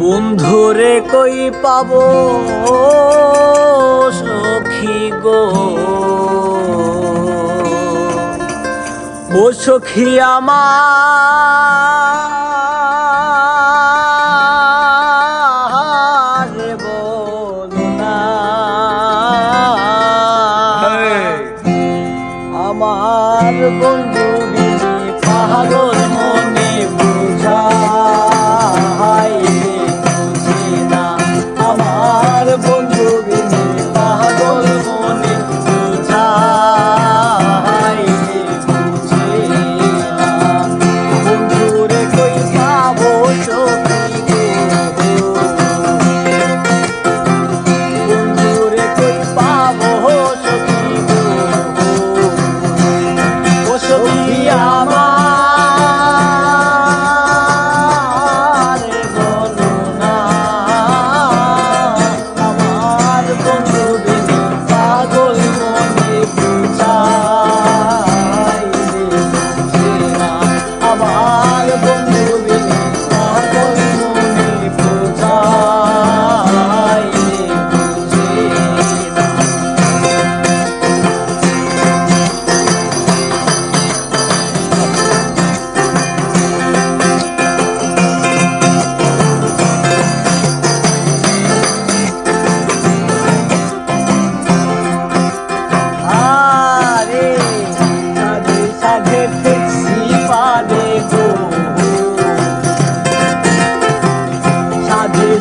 বন্ধুরে কই পাব সখী গো? ও সখী আমার হ্যাঁ। আমার বন্ধু